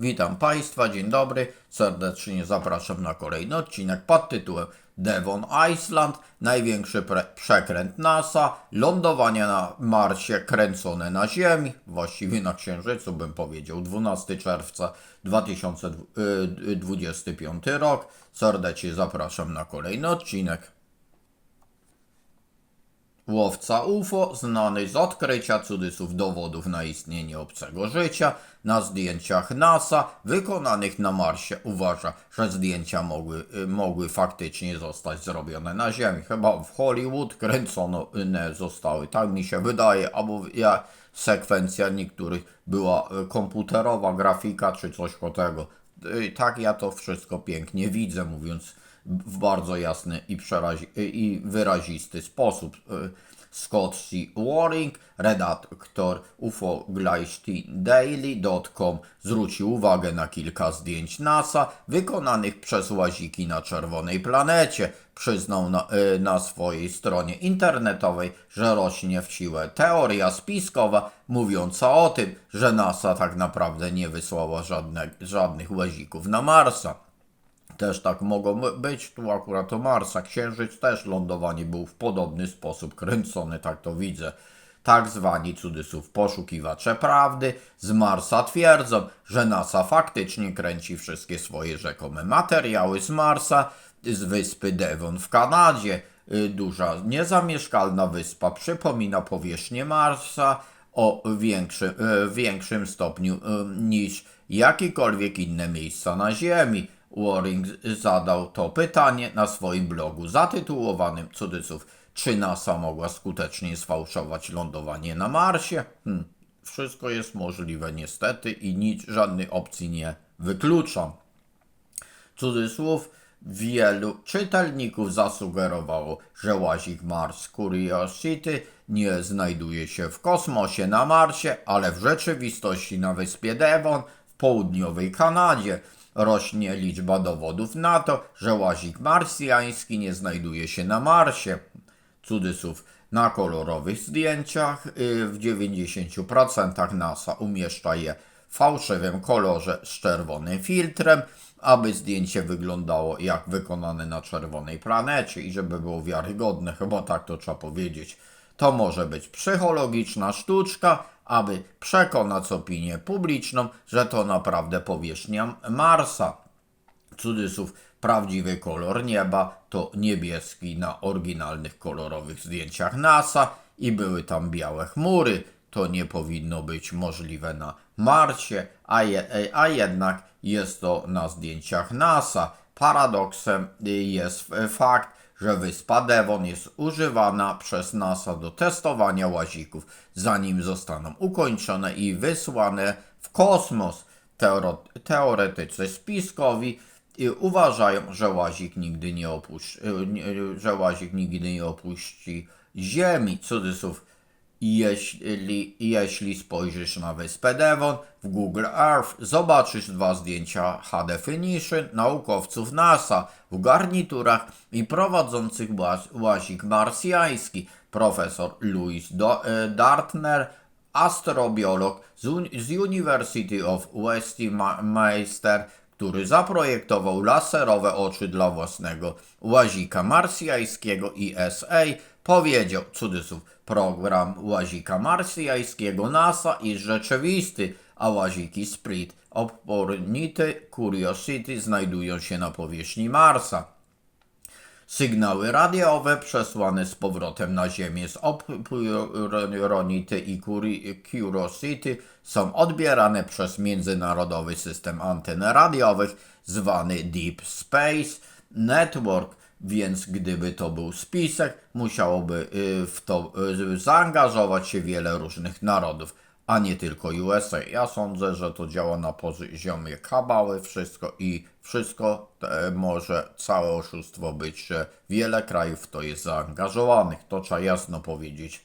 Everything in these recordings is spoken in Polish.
Witam Państwa, dzień dobry. Serdecznie zapraszam na kolejny odcinek pod tytułem Devon Island, największy przekręt NASA, lądowanie na Marsie kręcone na Ziemi, właściwie na Księżycu bym powiedział, 12 czerwca 2025 rok. Serdecznie zapraszam na kolejny odcinek. Łowca UFO, znany z odkrycia cudzysłów dowodów na istnienie obcego życia, na zdjęciach NASA wykonanych na Marsie uważa, że zdjęcia mogły, y, mogły faktycznie zostać zrobione na Ziemi. Chyba w Hollywood kręcone zostały, tak mi się wydaje, albo ja, sekwencja niektórych była y, komputerowa, grafika czy coś o tego. Y, Tak ja to wszystko pięknie widzę, mówiąc w bardzo jasny i, i wyrazisty sposób. Y, Scott C. Waring, redaktor ufogleichtindaily.com zwrócił uwagę na kilka zdjęć NASA wykonanych przez łaziki na czerwonej planecie. Przyznał na, y, na swojej stronie internetowej, że rośnie w siłę teoria spiskowa mówiąca o tym, że NASA tak naprawdę nie wysłała żadne, żadnych łazików na Marsa też tak mogą być. Tu akurat to Marsa, Księżyc też lądowanie był w podobny sposób kręcony, tak to widzę. Tak zwani cudzysłów poszukiwacze prawdy z Marsa twierdzą, że NASA faktycznie kręci wszystkie swoje rzekome materiały z Marsa, z wyspy Devon w Kanadzie. Y, Duża, niezamieszkalna wyspa przypomina powierzchnię Marsa o większym, y, większym stopniu y, niż jakiekolwiek inne miejsca na Ziemi. Waring zadał to pytanie na swoim blogu zatytułowanym cudzysłów czy NASA mogła skutecznie sfałszować lądowanie na Marsie? Hm, wszystko jest możliwe niestety i nic, żadnej opcji nie wykluczam. Cudzysłów wielu czytelników zasugerowało, że łazik Mars Curiosity nie znajduje się w kosmosie na Marsie, ale w rzeczywistości na wyspie Devon w południowej Kanadzie. Rośnie liczba dowodów na to, że łazik marsjański nie znajduje się na Marsie. Cudzysłów na kolorowych zdjęciach y, w 90% NASA umieszcza je w fałszywym kolorze z czerwonym filtrem, aby zdjęcie wyglądało jak wykonane na czerwonej planecie i żeby było wiarygodne, chyba tak to trzeba powiedzieć. To może być psychologiczna sztuczka, aby przekonać opinię publiczną, że to naprawdę powierzchnia Marsa cudzysłów prawdziwy kolor nieba to niebieski na oryginalnych kolorowych zdjęciach NASA i były tam białe chmury. To nie powinno być możliwe na Marsie, a, je, a jednak jest to na zdjęciach NASA. Paradoksem jest fakt, że wyspa Devon jest używana przez NASA do testowania łazików, zanim zostaną ukończone i wysłane w kosmos. Teoro teoretycy spiskowi i uważają, że łazik nigdy nie opuści, że łazik nigdy nie opuści Ziemi. Cudzysłów, jeśli, jeśli spojrzysz na wyspę Devon w Google Earth, zobaczysz dwa zdjęcia High Definition naukowców NASA w garniturach i prowadzących łaz- łazik marsjański. Profesor Louis Do- e, Dartner, astrobiolog z, z University of Westminster, który zaprojektował laserowe oczy dla własnego łazika marsjańskiego ISA, powiedział, cudzysłów, program łazika marsjańskiego NASA jest rzeczywisty, a łaziki Sprit, Opportunity, Curiosity znajdują się na powierzchni Marsa. Sygnały radiowe przesłane z powrotem na Ziemię z Opportunity i Curi- Curiosity są odbierane przez międzynarodowy system anten radiowych zwany Deep Space Network, więc gdyby to był spisek, musiałoby y, w to y, zaangażować się wiele różnych narodów, a nie tylko USA. Ja sądzę, że to działa na poziomie kabały, wszystko i wszystko może całe oszustwo być, że wiele krajów w to jest zaangażowanych. To trzeba jasno powiedzieć.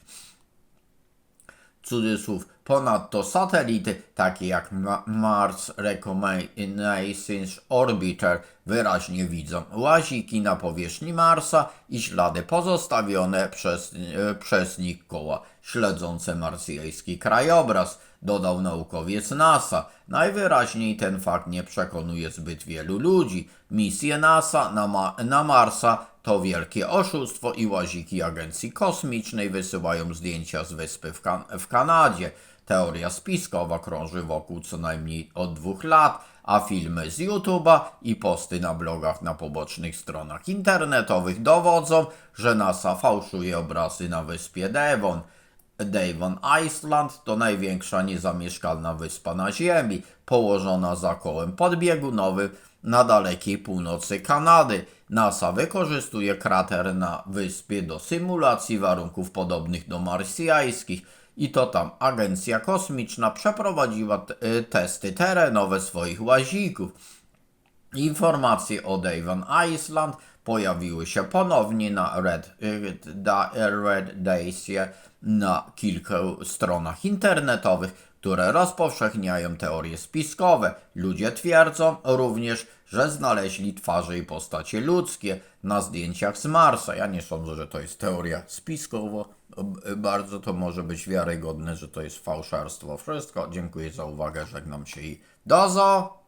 Cudzysłów Ponadto satelity takie jak Ma- Mars Reconnaissance Orbiter wyraźnie widzą łaziki na powierzchni Marsa i ślady pozostawione przez, e, przez nich koła śledzące marsjański krajobraz, dodał naukowiec NASA. Najwyraźniej ten fakt nie przekonuje zbyt wielu ludzi. Misje NASA na, ma- na Marsa to wielkie oszustwo i łaziki agencji kosmicznej wysyłają zdjęcia z wyspy w, kan- w Kanadzie. Teoria spiskowa krąży wokół co najmniej od dwóch lat, a filmy z YouTube'a i posty na blogach na pobocznych stronach internetowych dowodzą, że NASA fałszuje obrazy na wyspie Devon. Devon Island to największa niezamieszkalna wyspa na Ziemi, położona za kołem podbiegunowym na dalekiej północy Kanady. NASA wykorzystuje krater na wyspie do symulacji warunków podobnych do marsjańskich i to tam agencja kosmiczna przeprowadziła y, testy terenowe swoich łazików. Informacje o Devon Island pojawiły się ponownie na Red, y, Red Daysie na kilku stronach internetowych, które rozpowszechniają teorie spiskowe. Ludzie twierdzą również, że znaleźli twarze i postacie ludzkie na zdjęciach z Marsa. Ja nie sądzę, że to jest teoria spiskowa. Bardzo to może być wiarygodne, że to jest fałszerstwo. Wszystko. Dziękuję za uwagę. Żegnam się i dozo!